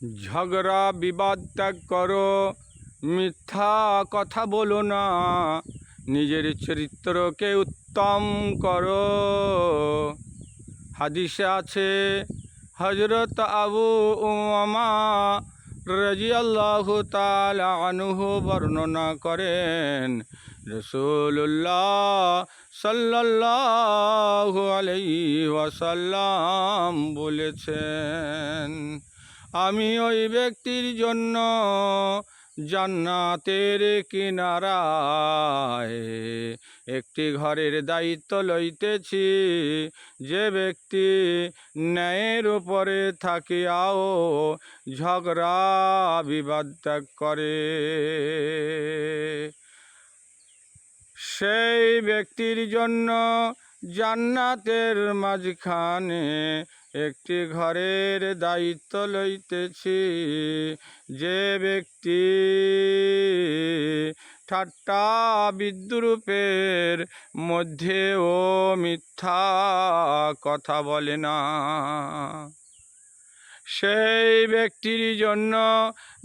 ঝগড়া বিবাদ ত্যাগ করো, মিথ্যা কথা বলো না, নিজের চরিত্রকে উত্তম করো। হাদিসে আছে হজরত আবু উমামা রাজিয়াল্লাহ তাআলা আনহু বর্ণনা করেন রসুল্লাহ সাল্লাল্লাহু আলাই ওয়াসাল্লাম বলেছেন আমি ওই ব্যক্তির জন্য জান্নাতের কিনারায় একটি ঘরের দায়িত্ব লইতেছি। যে ব্যক্তি ন্যায়ের উপরে থাকিয়াও ঝগড়া বিবাদ করে, সেই ব্যক্তির জন্য জান্নাতের মাঝখানে একটি ঘরের দায়িত্ব লইতেছি। যে ব্যক্তি ঠাট্টা বিদ্রুপের মধ্যেও মিথ্যা কথা বলে না। সেই ব্যক্তির জন্য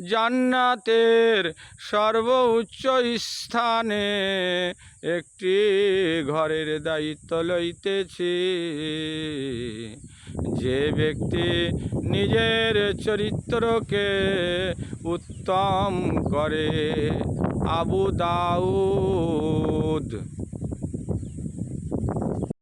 জান্নাতের সর্বোচ্চ স্থানে একটি ঘরের দায়িত্ব লইতেছি। যে ব্যক্তি নিজের চরিত্রকে উত্তম করে আবু দাউদ।